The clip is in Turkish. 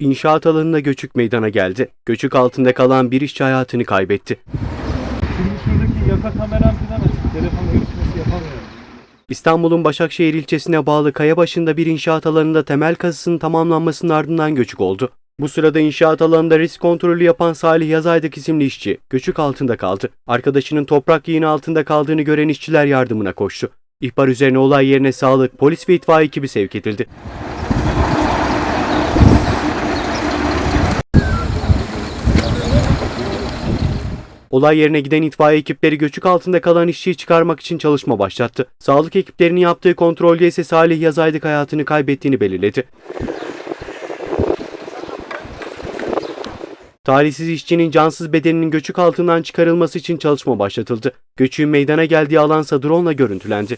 inşaat alanına göçük meydana geldi. Göçük altında kalan bir işçi hayatını kaybetti. Şimdi şuradaki yaka kameram falan açık. Telefon görüşmesi yapamıyorum. İstanbul'un Başakşehir ilçesine bağlı Kayabaşı'nda bir inşaat alanında temel kazısının tamamlanmasının ardından göçük oldu. Bu sırada inşaat alanında risk kontrolü yapan Salih Yazaydık isimli işçi göçük altında kaldı. Arkadaşının toprak yığını altında kaldığını gören işçiler yardımına koştu. İhbar üzerine olay yerine sağlık, polis ve itfaiye ekibi sevk edildi. Olay yerine giden itfaiye ekipleri göçük altında kalan işçiyi çıkarmak için çalışma başlattı. Sağlık ekiplerinin yaptığı kontrolde ise Salih Yazaydık hayatını kaybettiğini belirledi. Talihsiz işçinin cansız bedeninin göçük altından çıkarılması için çalışma başlatıldı. Göçüğün meydana geldiği alansa drone görüntülendi.